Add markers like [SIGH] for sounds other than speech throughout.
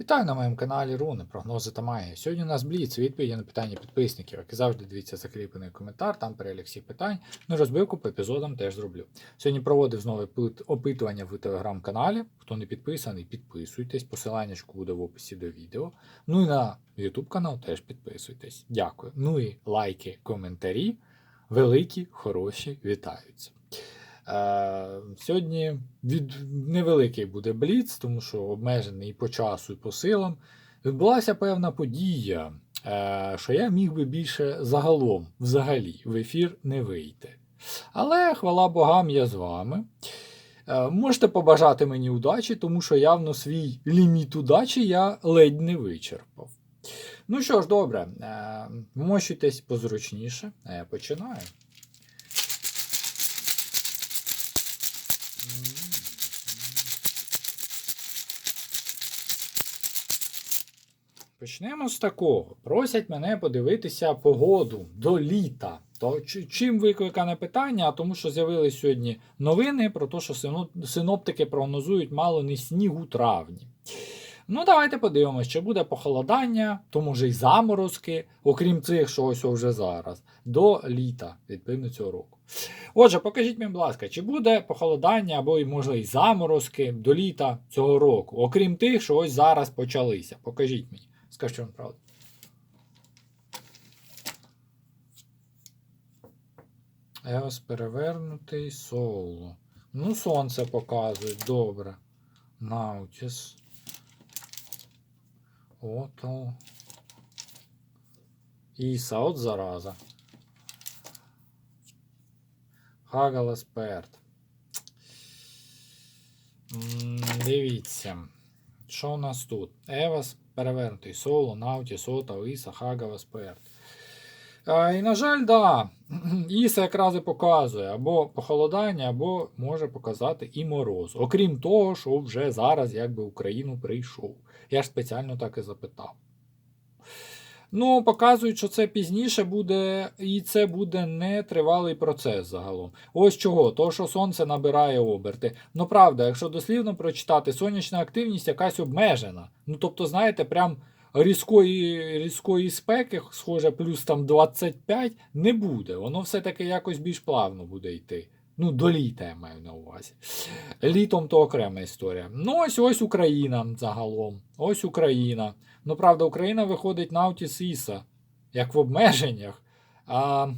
Вітаю на моєму каналі Руни, прогнози та магія. Сьогодні у нас Бліц, відповіді на питання підписників. Як і завжди, дивіться закріплений коментар, там перелік всіх питань. Ну розбивку по епізодам теж зроблю. Сьогодні проводив знову опитування в телеграм-каналі. Хто не підписаний, підписуйтесь. Посилання буде в описі до відео. Ну і на YouTube канал теж підписуйтесь. Дякую. Ну і лайки, коментарі. Великі, хороші, вітаються. Сьогодні від невеликий буде бліц, тому що обмежений по часу, і по силам. Відбулася певна подія, е, що я міг би більше загалом, взагалі, в ефір не вийти. Але хвала богам, я з вами. Е, можете побажати мені удачі, тому що явно свій ліміт удачі я ледь не вичерпав. Ну що ж, добре, е, вмощуйтесь позручніше, а я починаю. Почнемо з такого. Просять мене подивитися погоду до літа. То чим викликане питання? А тому, що з'явилися сьогодні новини про те, що синоптики прогнозують мало не сніг у травні. Ну, давайте подивимося, чи буде похолодання, то може й заморозки, окрім цих, що ось вже зараз, до літа, відповідно цього року. Отже, покажіть мені, будь ласка, чи буде похолодання або, може, й заморозки до літа цього року, окрім тих, що ось зараз почалися. Покажіть мені. Скажіть вам правду. Еос перевернутий соло. Ну, сонце показують, добре. Наутіс. Ото. Іса, от зараза. Хагал Есперт. Дивіться. Що у нас тут? Евас перевернутий. Соло, Наутіс, сота, Іса, Хагал Перт. І, на жаль, да. [CLEARS THROAT] Іса якраз і показує або похолодання, або може показати і мороз. Окрім того, що вже зараз якби в Україну прийшов. Я ж спеціально так і запитав. Ну, показують, що це пізніше буде, і це буде не тривалий процес загалом. Ось чого, то що сонце набирає оберти. Ну правда, якщо дослівно прочитати, сонячна активність якась обмежена. Ну тобто, знаєте, прям різкої, різкої спеки, схоже, плюс там 25, не буде. Воно все-таки якось більш плавно буде йти. Ну, до літа я маю на увазі. Літом то окрема історія. Ну, ось ось Україна загалом. Ось Україна. Ну, правда, Україна виходить на Аутіс Іса, як в обмеженнях. А...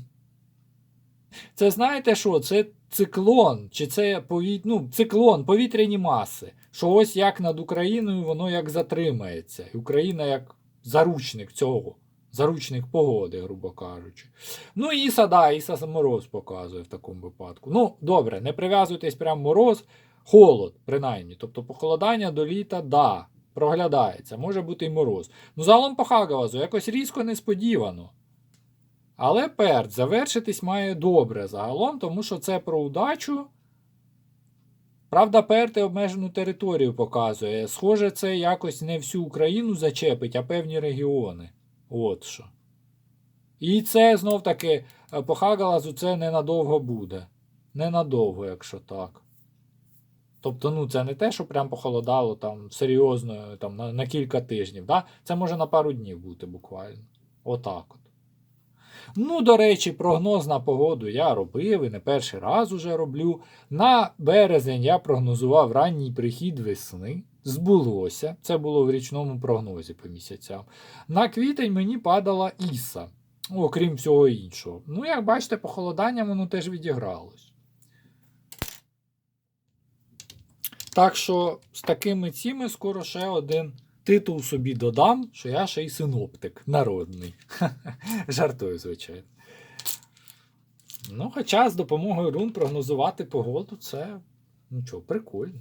Це знаєте що? Це циклон, чи це повіт... ну, циклон, повітряні маси. Що ось як над Україною воно як затримається. Україна як заручник цього. Заручник погоди, грубо кажучи. Ну, Іса, да, Іса мороз показує в такому випадку. Ну, добре, не прив'язуйтесь прям мороз, холод, принаймні. Тобто похолодання до літа, да, проглядається, може бути і мороз. Ну, загалом по Хагавазу якось різко несподівано. Але перт завершитись має добре загалом, тому що це про удачу. Правда, перти обмежену територію показує. Схоже, це якось не всю Україну зачепить, а певні регіони. От що. І це знов таки по Хагалазу це ненадовго буде. Ненадовго, якщо так. Тобто, ну, це не те, що прям похолодало там серйозно там, на, на кілька тижнів. Да? Це може на пару днів бути буквально. Отак от. Ну, до речі, прогноз на погоду я робив і не перший раз уже роблю. На березень я прогнозував ранній прихід весни. Збулося. Це було в річному прогнозі по місяцям. На квітень мені падала Іса, окрім всього іншого. Ну, як бачите, похолоданням воно теж відігралось. Так що з такими ціми скоро ще один титул собі додам, що я ще й синоптик народний. [LAUGHS] Жартую, звичайно. Ну, хоча з допомогою рун прогнозувати погоду це нічого, прикольно.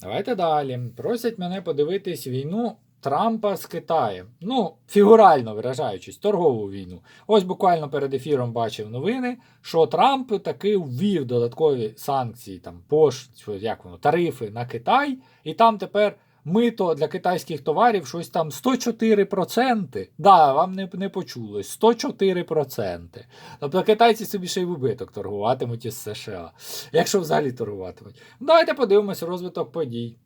Давайте далі. Просять мене подивитись війну Трампа з Китаєм. Ну, фігурально виражаючись, торгову війну. Ось буквально перед ефіром бачив новини, що Трамп таки ввів додаткові санкції, там, пош, як воно, тарифи на Китай, і там тепер мито для китайських товарів щось там 104%. Да, вам не, не почулось. 104%. Тобто китайці собі ще й в убиток торгуватимуть із США, якщо взагалі торгуватимуть. Давайте подивимось розвиток подій.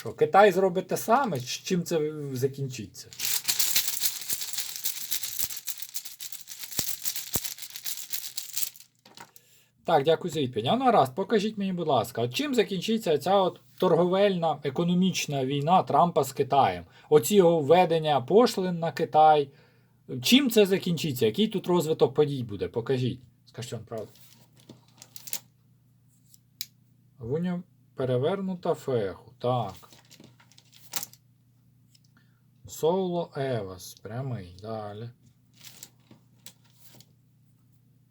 Що, Китай зробить те саме, Ч- чим це закінчиться? Так, дякую за відповідь. Ну раз, покажіть мені, будь ласка, от чим закінчиться ця от торговельна економічна війна Трампа з Китаєм? Оці його введення пошлин на Китай. Чим це закінчиться? Який тут розвиток подій буде? Покажіть. Скажіть вам правду. Вуня перевернута феху. Так. Соло Евас. Прямий. Далі.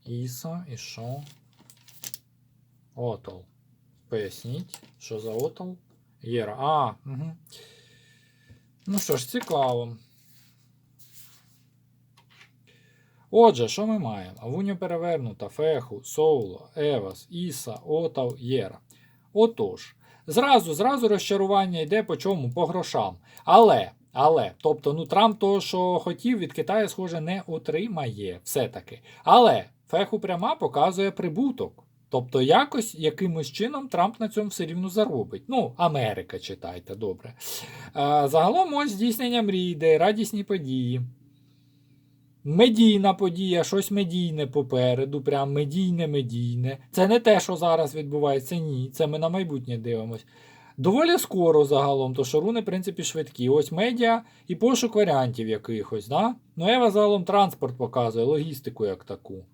Іса і що? Отол. Поясніть, що за отол? Єра. А, угу. Ну що ж, цікаво. Отже, що ми маємо? Авуню перевернута, Феху, Соуло, Евас, Іса, Отав, Єра. Отож, зразу, зразу розчарування йде по чому? По грошам. Але, але, тобто, ну Трамп того, що хотів, від Китаю, схоже, не отримає все-таки. Але Феху пряма показує прибуток. Тобто, якось, якимось чином Трамп на цьому все рівно заробить. Ну, Америка читайте, добре. А, загалом ось здійснення мрій, радісні події. Медійна подія, щось медійне попереду, прям медійне, медійне. Це не те, що зараз відбувається, ні. Це ми на майбутнє дивимось. Доволі скоро загалом, то що руни, в принципі, швидкі. Ось медіа і пошук варіантів якихось. Да? Ну, Ева загалом транспорт показує, логістику як таку.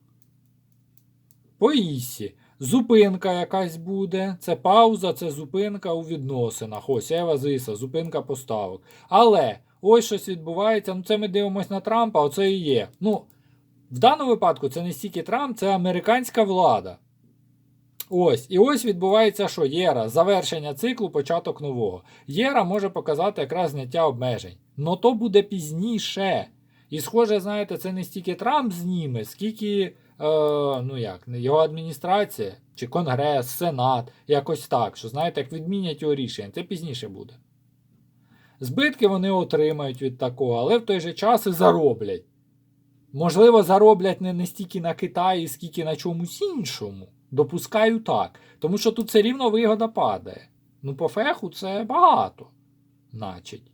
По Ісі. Зупинка якась буде. Це пауза, це зупинка у відносинах. Ось Ева Зиса, зупинка поставок. Але ось щось відбувається. Ну, це ми дивимося на Трампа, оце і є. Ну, в даному випадку це не стільки Трамп, це американська влада. Ось. І ось відбувається, що Єра, завершення циклу, початок нового. Єра може показати якраз зняття обмежень. Но то буде пізніше. І, схоже, знаєте, це не стільки Трамп зніме, скільки е, ну як, його адміністрація, чи Конгрес, Сенат, якось так. Що знаєте, як відмінять його рішення, це пізніше буде. Збитки вони отримають від такого, але в той же час і зароблять. Можливо, зароблять не, не стільки на Китаї, скільки на чомусь іншому. Допускаю так. Тому що тут все рівно вигода падає. Ну, по феху це багато. Значить.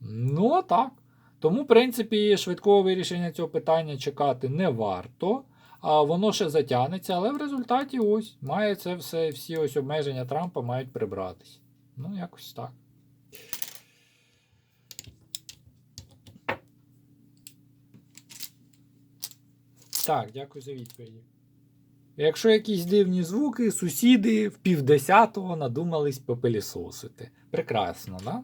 Ну, так. Тому, в принципі, швидкого вирішення цього питання чекати не варто. А воно ще затягнеться, але в результаті ось має це все, всі ось обмеження Трампа мають прибратись. Ну, якось так. Так, дякую за відповіді. Якщо якісь дивні звуки, сусіди в півдесятого надумались попелісосити. Прекрасно, да?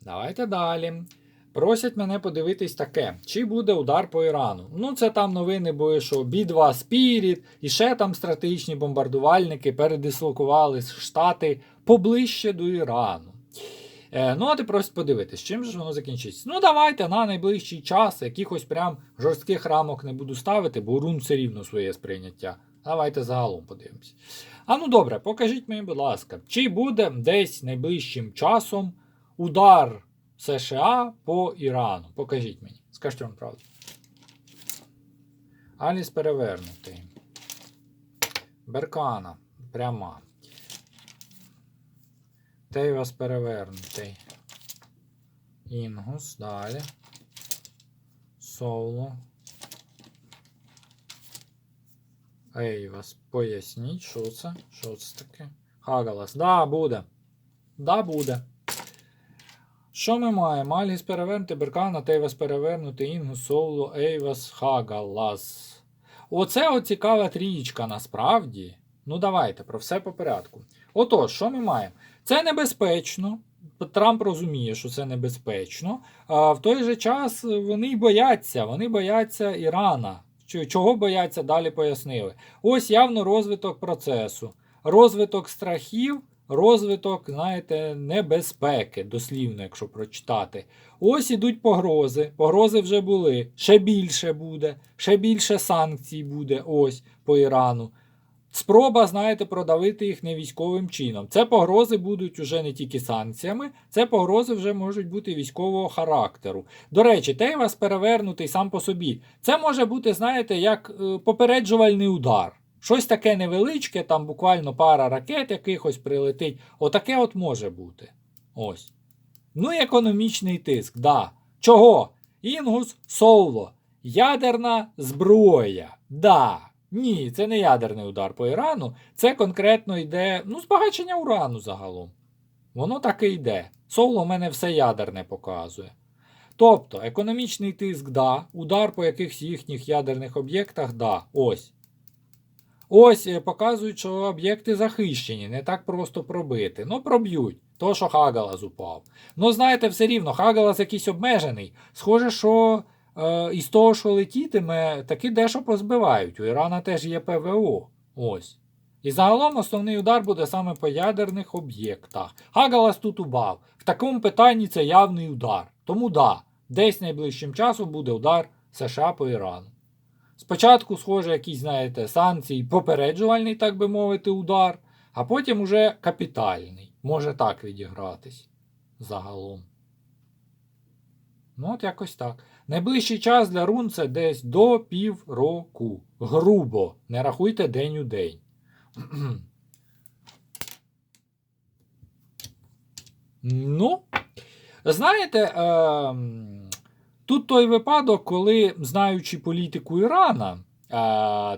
Давайте далі. Просять мене подивитись таке, чи буде удар по Ірану. Ну, це там новини були, що B2 Spirit і ще там стратегічні бомбардувальники передислокували Штати поближче до Ірану. Е, ну, а ти просить подивитись, чим же воно закінчиться. Ну, давайте на найближчий час якихось прям жорстких рамок не буду ставити, бо рун все рівно своє сприйняття. Давайте загалом подивимось. А ну добре, покажіть мені, будь ласка, чи буде десь найближчим часом удар США по Ірану? Покажіть мені. Скажіть вам правду. Аліс перевернутий. Беркана. Пряма. Тейвас перевернутий. Інгус. Далі. Соло. Ейвас. Поясніть, що це? Що це таке? Хагалас. Да, буде. Да, буде. Що ми маємо? Альгіс перевернути, Беркана, Тейвас перевернути, Інгус, Соло, Ейвас, Хагалас. Оце от цікава трієчка насправді. Ну, давайте про все по порядку. Отож, що ми маємо? Це небезпечно. Трамп розуміє, що це небезпечно. А в той же час вони бояться, вони бояться Ірана. Чого бояться, далі пояснили. Ось явно розвиток процесу. Розвиток страхів розвиток, знаєте, небезпеки, дослівно, якщо прочитати. Ось ідуть погрози. Погрози вже були. Ще більше буде, ще більше санкцій буде ось по Ірану. Спроба, знаєте, продавити їх не військовим чином. Це погрози будуть уже не тільки санкціями, це погрози вже можуть бути військового характеру. До речі, Тейвас перевернутий сам по собі. Це може бути, знаєте, як е, попереджувальний удар. Щось таке невеличке, там буквально пара ракет якихось прилетить. Отаке от може бути. Ось. Ну і економічний тиск, да. Чого? Інгус Соуло. Ядерна зброя. Да. Ні, це не ядерний удар по Ірану. Це конкретно йде ну, збагачення урану загалом. Воно так і йде. Соло в мене все ядерне показує. Тобто, економічний тиск, да, удар по якихось їхніх ядерних об'єктах, да, ось. Ось е, показують, що об'єкти захищені, не так просто пробити. Ну, проб'ють. То, що Хагалас упав. Ну, знаєте, все рівно, Хагалас якийсь обмежений. Схоже, що е, із того, що летітиме, таки дещо позбивають. У Ірана теж є ПВО. Ось. І загалом основний удар буде саме по ядерних об'єктах. Хагалас тут упав. В такому питанні це явний удар. Тому да, десь найближчим часом буде удар США по Ірану. Спочатку, схоже, якісь, знаєте, санкції, попереджувальний, так би мовити, удар, а потім уже капітальний. Може так відігратись загалом. Ну, от якось так. Найближчий час для рун це десь до півроку. Грубо. Не рахуйте день у день. [CLEARS THROAT] ну, знаєте, е, тут той випадок, коли, знаючи політику Ірана,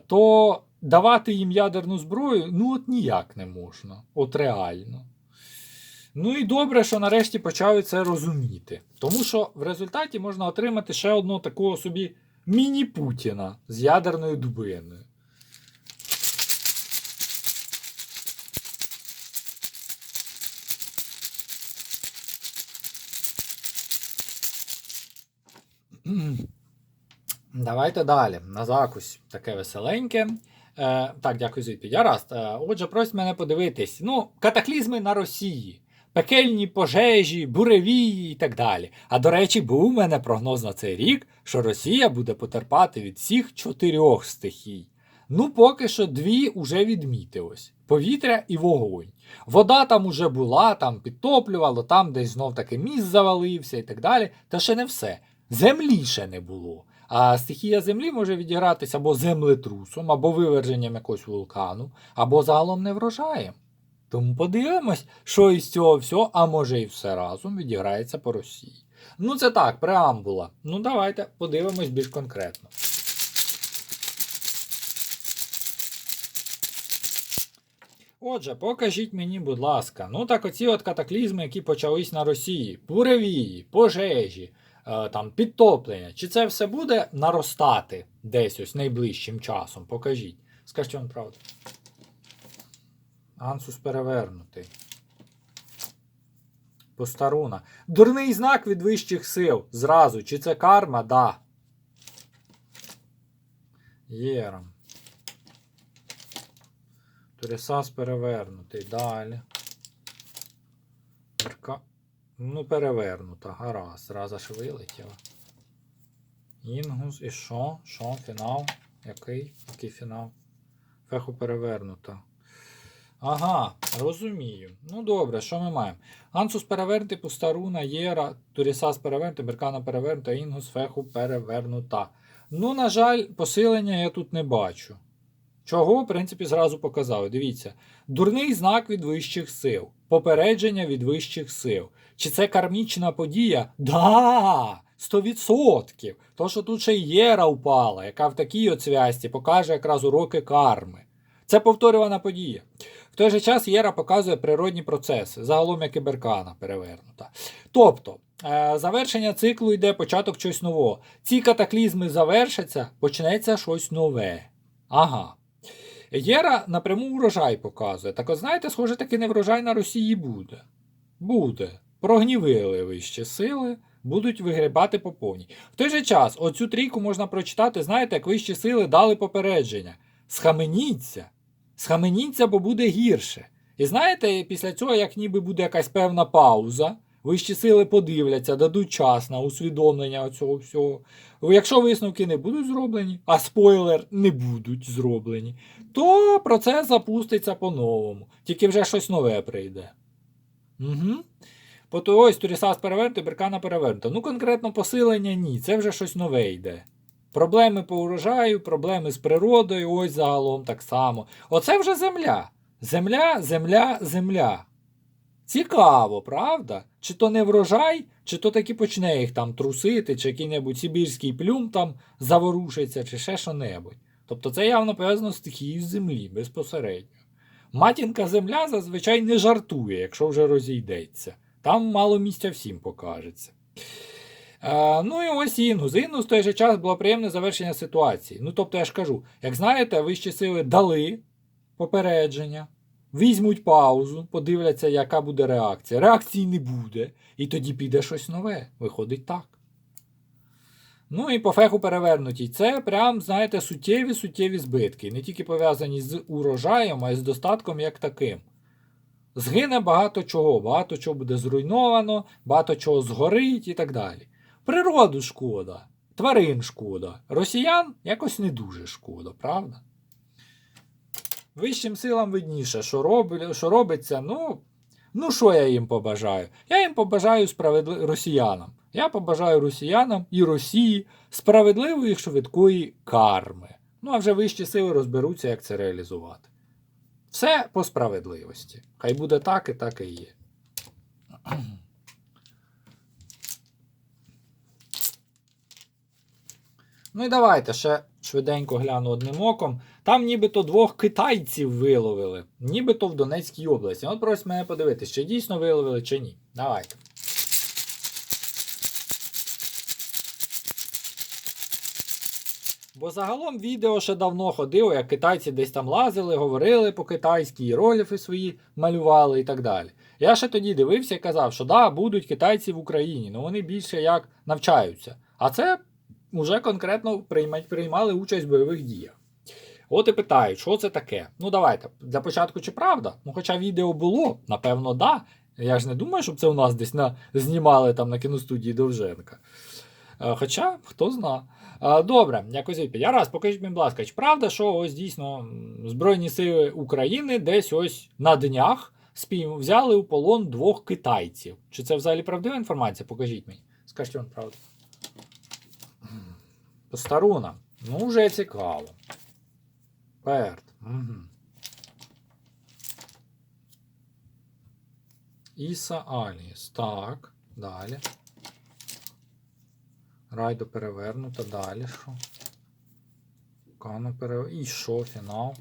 то давати їм ядерну зброю ну от ніяк не можна. От реально. Ну і добре, що нарешті почали це розуміти. Тому що в результаті можна отримати ще одного такого собі міні-Путіна з ядерною дубиною. Давайте далі. На закусь таке веселеньке. Е, так, дякую за відповідь. Гаразд. Е, отже, просять мене подивитись. Ну, катаклізми на Росії, пекельні пожежі, буревії і так далі. А до речі, був у мене прогноз на цей рік, що Росія буде потерпати від всіх чотирьох стихій. Ну, поки що дві уже відмітилось: повітря і вогонь. Вода там уже була, там підтоплювало, там десь знов таки міст завалився і так далі. Та ще не все. Землі ще не було. А стихія землі може відігратися або землетрусом, або виверженням якогось вулкану, або загалом неврожаєм. Тому подивимось, що із цього всього, а може і все разом відіграється по Росії. Ну, це так, преамбула. Ну, давайте подивимось більш конкретно. Отже, покажіть мені, будь ласка, ну так оці от катаклізми, які почались на Росії, буревії, пожежі, там підтоплення. Чи це все буде наростати десь ось найближчим часом? Покажіть. Скажіть вам правду. Ансус перевернутий. Постаруна. Дурний знак від вищих сил. Зразу. Чи це карма? Да. Єром. Турісас перевернутий. Далі. Мерка. Ну, перевернута. Гаразд. Зразу ж вилетіла. Інгус. І що? Що? Фінал? Який? Який фінал? Феху перевернута. Ага, розумію. Ну добре, що ми маємо? Ансус перевернутий, Пустаруна, Єра, Турісас перевернутий, Беркана перевернута, Інгус, Феху перевернута. Ну, на жаль, посилення я тут не бачу. Чого, в принципі, зразу показав. Дивіться. Дурний знак від вищих сил. Попередження від вищих сил. Чи це кармічна подія? Да! 100%. То, що тут ще Єра впала, яка в такій от зв'язці покаже якраз уроки карми. Це повторювана подія. В той же час Єра показує природні процеси, загалом як і перевернута. Тобто, е, завершення циклу йде початок чогось нового. Ці катаклізми завершаться, почнеться щось нове. Ага. Єра напряму урожай показує. Так от знаєте, схоже, таки не врожай на Росії буде. Буде. Прогнівили вищі сили, будуть вигрібати по повній. В той же час, оцю трійку можна прочитати, знаєте, як вищі сили дали попередження. Схаменіться. Схаменіться, бо буде гірше. І знаєте, після цього, як ніби буде якась певна пауза, вищі сили подивляться, дадуть час на усвідомлення цього всього. Якщо висновки не будуть зроблені, а спойлер не будуть зроблені, то процес запуститься по-новому. Тільки вже щось нове прийде. Угу. По то ось Турісас перевернуто, Беркана перевернуто. Ну, конкретно посилення ні, це вже щось нове йде. Проблеми по урожаю, проблеми з природою, ось загалом так само. Оце вже земля. Земля, земля, земля. Цікаво, правда? Чи то не врожай, чи то таки почне їх там трусити, чи який-небудь сибірський плюм там заворушиться, чи ще що-небудь. Тобто це явно пов'язано з стихією землі безпосередньо. Матінка земля зазвичай не жартує, якщо вже розійдеться. Там мало місця всім покажеться. Е, ну і ось Інгус. Інгус в той же час було приємне завершення ситуації. Ну, тобто, я ж кажу, як знаєте, вищі сили дали попередження, візьмуть паузу, подивляться, яка буде реакція. Реакції не буде, і тоді піде щось нове. Виходить так. Ну і по феху перевернутій. Це прям, знаєте, суттєві суттєві збитки. Не тільки пов'язані з урожаєм, а й з достатком як таким. Згине багато чого, багато чого буде зруйновано, багато чого згорить і так далі. Природу шкода, тварин шкода, росіян якось не дуже шкода, правда? Вищим силам видніше, що, роб... що робиться, ну, ну що я їм побажаю? Я їм побажаю справедли... росіянам. Я побажаю росіянам і Росії справедливої і швидкої карми. Ну а вже вищі сили розберуться, як це реалізувати. Все по справедливості. Хай буде так і так і є. [CLEARS THROAT] Ну і давайте ще швиденько гляну одним оком. Там нібито двох китайців виловили, нібито в Донецькій області. От просить мене подивитися, чи дійсно виловили, чи ні. Давайте. Бо загалом відео ще давно ходило, як китайці десь там лазили, говорили по-китайськи, і роліфи свої малювали і так далі. Я ще тоді дивився і казав, що да, будуть китайці в Україні, але вони більше як навчаються. А це вже конкретно приймали участь в бойових діях. От і питають, що це таке? Ну давайте. Для початку чи правда? Ну, хоча відео було, напевно, да. Я ж не думаю, щоб це у нас десь на, знімали там на кіностудії Довженка. Е, Хоча, хто зна. Е, Добре, якось відповідь. Я раз, покажіть мені, будь ласка, чи правда, що ось дійсно Збройні сили України десь ось на днях взяли у полон двох китайців. Чи це взагалі правдива інформація? Покажіть мені. Скажіть вам правду. Постаруна. Ну, вже цікаво. Перт. Угу. Іса Аліс. Так. Далі. Райдо перевернуто. Далі що? Кано перевернуто. І що? Фінал.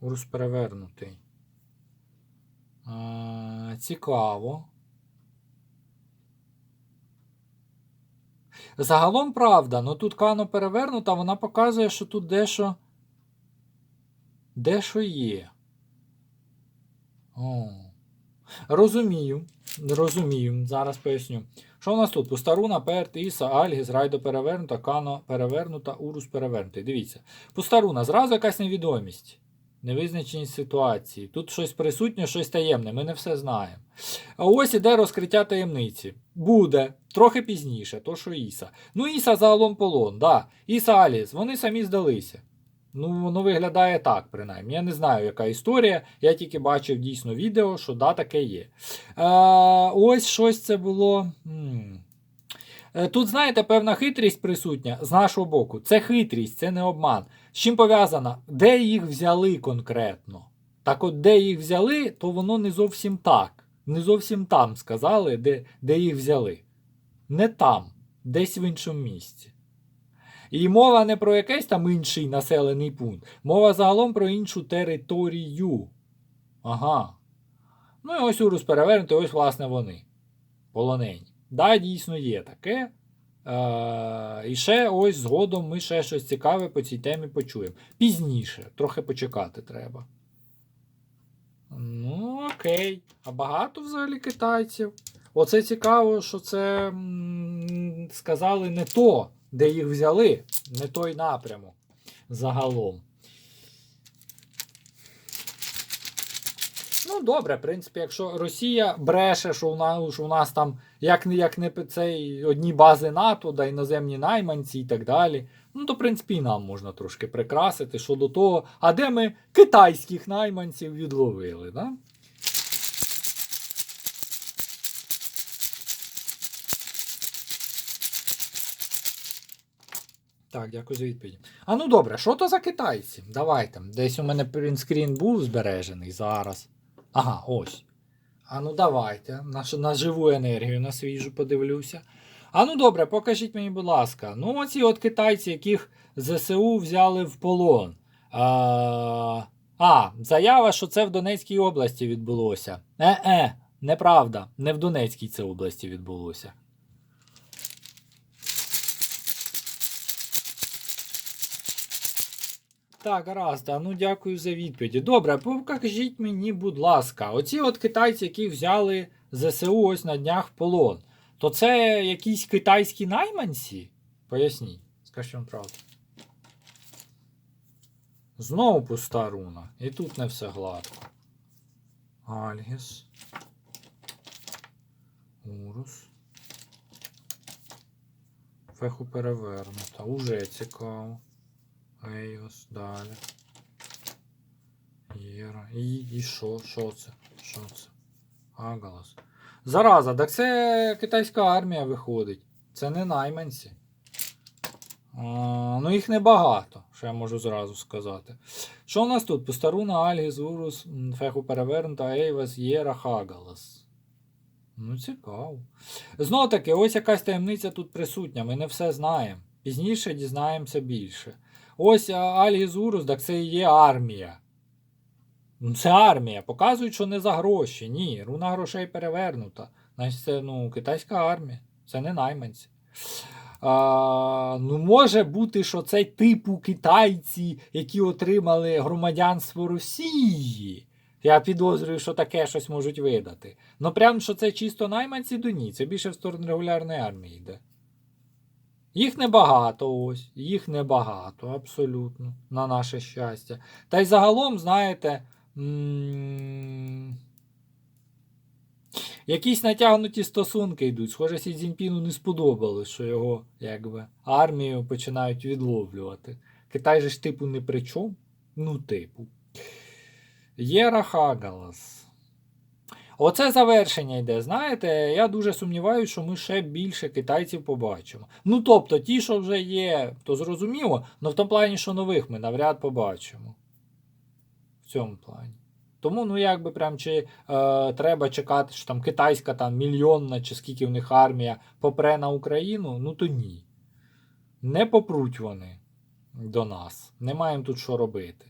Урус перевернутий. А, цікаво. Загалом правда, ну тут Кано перевернута, вона показує, що тут дещо. Дещо є. О. Розумію. Розумію. Зараз поясню. Що у нас тут? Пустаруна, Перт, Іса, Альгіс, Райдо перевернута, Кано перевернута, Урус перевернутий. Дивіться. Пустаруна, зразу якась невідомість. Невизначеність ситуації. Тут щось присутнє, щось таємне, ми не все знаємо. А ось іде розкриття таємниці. Буде, трохи пізніше, то що Іса. Ну, Іса загалом полон, да. Іса Аліс, вони самі здалися. Ну, воно виглядає так, принаймні. Я не знаю, яка історія. Я тільки бачив дійсно відео, що да, таке є. А, ось щось це було. Е, Тут, знаєте, певна хитрість присутня з нашого боку. Це хитрість, це не обман. З чим пов'язана? Де їх взяли конкретно? Так от, де їх взяли, то воно не зовсім так. Не зовсім там сказали, де, де їх взяли. Не там, десь в іншому місці. І мова не про якийсь там інший населений пункт. Мова загалом про іншу територію. Ага. Ну і ось Урус перевернути, ось, власне, вони. Полонені. Да, дійсно є таке. Е, і ще ось згодом ми ще щось цікаве по цій темі почуємо. Пізніше, трохи почекати треба. Ну, окей. А багато взагалі китайців. Оце цікаво, що це м, сказали не то, де їх взяли, не той напрямок загалом. Ну, добре, в принципі, якщо Росія бреше, що у нас, що у нас там як як не цей одні бази НАТО, да іноземні найманці і так далі. Ну, то, в принципі, і нам можна трошки прикрасити щодо того, а де ми китайських найманців відловили, да? Так, дякую за відповідь. А ну добре, що то за китайці? Давайте. Десь у мене принтскрін був збережений зараз. Ага, ось. А ну давайте. На, на живу енергію, на свіжу подивлюся. А ну добре, покажіть мені, будь ласка. Ну, оці от китайці, яких ЗСУ взяли в полон. А, а заява, що це в Донецькій області відбулося. Е-е, неправда. Не в Донецькій це області відбулося. Так, гаразд, ну дякую за відповіді. Добре, покажіть мені, будь ласка, оці от китайці, які взяли ЗСУ ось на днях в полон, то це якісь китайські найманці? Поясніть, скажіть вам правду. Знову пуста руна. І тут не все гладко. Альгіс. Урус. Феху перевернута. Уже цікаво. Ейос, далі. Єра. І, і що? Що це? Що це? Агалас. Зараза, так це китайська армія виходить. Це не найманці. А, ну їх небагато, що я можу зразу сказати. Що у нас тут? Постаруна, Альгіс, Урус, Феху перевернута, Ейвас, Єра, Хагалас. Ну, цікаво. Знову таки, ось якась таємниця тут присутня. Ми не все знаємо. Пізніше дізнаємося більше. Ось а, Урус, так це є армія. Ну, Це армія. Показують, що не за гроші. Ні, руна грошей перевернута. Значить, це ну, китайська армія. Це не найманці. А, ну, може бути, що це типу китайці, які отримали громадянство Росії. Я підозрюю, що таке щось можуть видати. Ну, прям що це чисто найманці, то ні. Це більше в сторону регулярної армії йде. Їх небагато ось, їх небагато, абсолютно, на наше щастя. Та й загалом, знаєте, якісь натягнуті стосунки йдуть. Схоже, Сі Цзіньпіну не сподобалось, що його якби, армію починають відловлювати. Китай же ж типу не при чому? Ну, типу. Єра Хагалас. Оце завершення йде. Знаєте, я дуже сумніваюся, що ми ще більше китайців побачимо. Ну тобто, ті, що вже є, то зрозуміло, але в тому плані, що нових ми навряд побачимо. В цьому плані. Тому, ну якби прям чи е, треба чекати, що там китайська там мільйонна, чи скільки в них армія попре на Україну, ну то ні. Не попруть вони до нас. Не маємо тут що робити.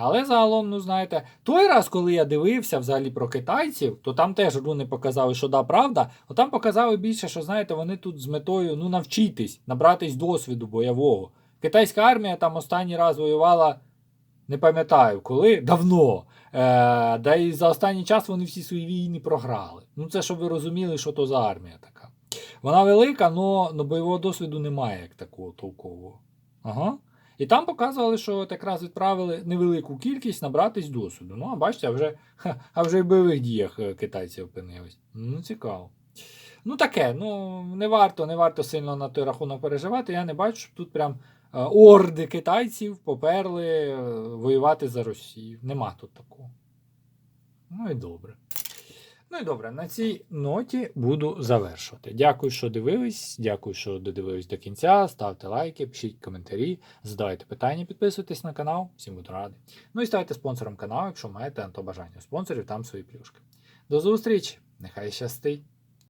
Але загалом, ну знаєте, той раз, коли я дивився взагалі про китайців, то там теж руни показали, що да, правда, а там показали більше, що знаєте, вони тут з метою ну, навчитись, набратись досвіду бойового. Китайська армія там останній раз воювала, не пам'ятаю коли, давно. Е, да і за останній час вони всі свої війни програли. Ну, це щоб ви розуміли, що то за армія така. Вона велика, але бойового досвіду немає як такого толкового. Ага. І там показували, що от якраз відправили невелику кількість набратись досвіду. Ну, а бачите, а вже, а вже в бойових діях е, китайці опинились. Ну, цікаво. Ну, таке, ну, не варто, не варто сильно на той рахунок переживати. Я не бачу, щоб тут прям е, орди китайців поперли е, воювати за Росію. Нема тут такого. Ну і добре. Ну і добре, на цій ноті буду завершувати. Дякую, що дивились. Дякую, що додивились до кінця. Ставте лайки, пишіть коментарі, задавайте питання, підписуйтесь на канал. Всім буду радий. Ну і ставайте спонсором каналу, якщо маєте на то бажання. У спонсорів там свої плюшки. До зустрічі! Нехай щастить!